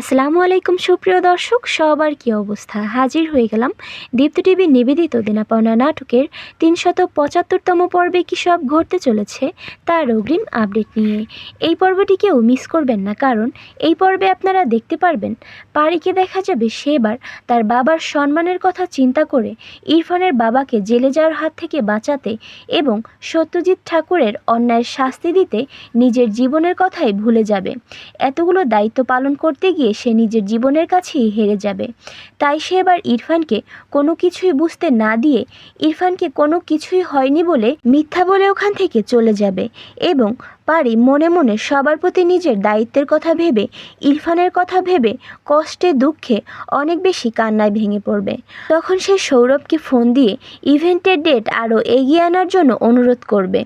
আসসালামু আলাইকুম, সুপ্রিয় দর্শক, সবার কী অবস্থা? হাজির হয়ে গেলাম দীপ্ত টিভির নিবেদিত দেনাপাওনা নাটকের তিনশত পঁচাত্তরতম পর্বে কী সব ঘটতে চলেছে তার অগ্রিম আপডেট নিয়ে। এই পর্বটি কেউ মিস করবেন না, কারণ এই পর্বে আপনারা দেখতে পারবেন পারিকে দেখা যাবে সেবার তার বাবার সম্মানের কথা চিন্তা করে ইরফানের বাবাকে জেলে যাওয়ার হাত থেকে বাঁচাতে এবং সত্যজিৎ ঠাকুরের অন্যায়ের শাস্তি দিতে নিজের জীবনের কথাই ভুলে যাবে। এতগুলো দায়িত্ব পালন করতে গিয়ে সে নিজের জীবনের কাছেই হেরে যাবে। তাই সে এবার ইরফানকে কোনো কিছুই বুঝতে না দিয়ে ইরফানকে কোনো কিছুই হয়নি বলে মিথ্যা বলে ওখান থেকে চলে যাবে এবং পারি মনে মনে সবার প্রতি নিজের দায়িত্বের কথা ভেবে, ইরফানের কথা ভেবে কষ্টে, দুঃখে অনেক বেশি কান্নায় ভেঙে পড়বে। তখন সে সৌরভকে ফোন দিয়ে ইভেন্টের ডেট আরও এগিয়ে আনার জন্য অনুরোধ করবে।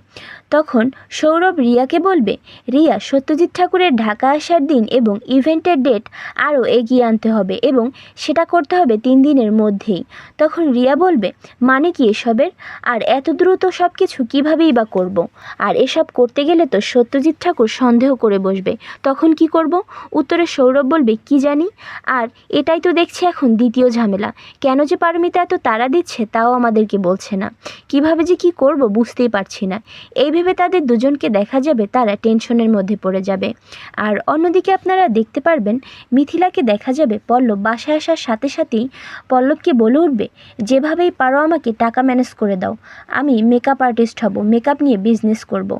তখন সৌরভ রিয়াকে বলবে, রিয়া, সত্যজিৎ ঠাকুরের ঢাকা আসার দিন এবং ইভেন্টের ডেট আরও এগিয়ে আনতে হবে এবং সেটা করতে হবে তিন দিনের মধ্যেই। তখন রিয়া বলবে মানে কি এসবের? আর এত দ্রুত সব কিছু কীভাবেই বা করব। আর এসব করতে গেলে তো সত্যজিৎ ঠাকুর সন্দেহ করে বসবে। তখন কি করব? উত্তরে সৌরভ বলবে, কি জানি? আর এটাই তো দেখছি এখন দ্বিতীয় ঝামেলা। কেন যে পারমিতা এত তারা দিচ্ছে তাও আমাদেরকে বলছে না। কীভাবে যে কি করব বুঝতেই পারছি না। এই ভেবে তাদের দুজনকে দেখা যাবে, তারা টেনশনের মধ্যে পড়ে যাবে আর অন্যদিকে আপনারা দেখতে পারবেন, মিথিলাকে দেখা যাবে, পল্লব বাসায় আসার সাথে সাথেই পল্লবকে বলে উঠবে, যেভাবেই পারো আমাকে টাকা ম্যানেজ করে দাও আমি মেকআপ আর্টিস্ট হব মেকআপ নিয়ে বিজনেস করব।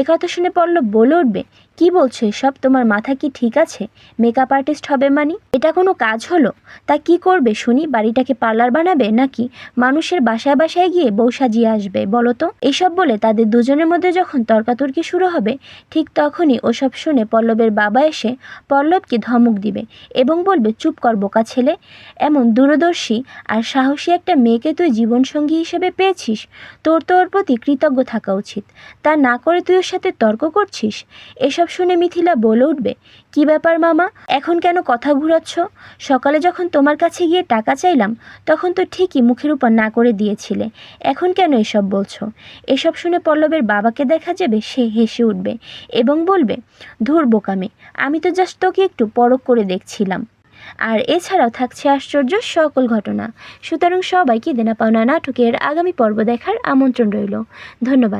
একথা শুনে পল্লব বলে উঠবে কি বলছো এসব? তোমার মাথা কি ঠিক আছে? মেকআপ আর্টিস্ট হবে মানি? এটা কোনো কাজ হলো? তা কি করবে শুনি? বাড়িটাকে পার্লার বানাবে নাকি মানুষের বাসায় বাসায় গিয়ে বউ সাজিয়ে আসবে, বলো তো? এসব বলে তাদের দুজনের মধ্যে যখন তর্কাতর্কি শুরু হবে, ঠিক তখনই ওসব শুনে পল্লবের বাবা এসে পল্লবকে ধমক দিবে এবং বলবে, চুপ কর, বোকা ছেলে। এমন দূরদর্শী আর সাহসী একটা মেয়েকে তুই জীবনসঙ্গী হিসেবে পেয়েছিস। তোর তোর প্রতি কৃতজ্ঞ থাকা উচিত। তা না করে তুই ওর সাথে তর্ক করছিস? এসব শুনে মিথিলা বলে উঠবে, কি ব্যাপার মামা? এখন কেন কথা ঘুরাচ্ছ? সকালে যখন তোমার কাছে গিয়ে টাকা চাইলাম, তখন তো ঠিকই মুখের উপর না করে দিয়েছিলে। এখন কেন এসব বলছো? এসব শুনে পল্লবের বাবাকে দেখা যাবে, সে হেসে উঠবে এবং বলবে, ধুর বোকামে আমি তো জাস্ট তোকে একটু পরখ করে দেখছিলাম। আর এছাড়াও থাকছে আশ্চর্য সকল ঘটনা। সুতরাং সবাইকে দেনা পাওনা নাটকের আগামী পর্ব দেখার আমন্ত্রণ রইল। ধন্যবাদ।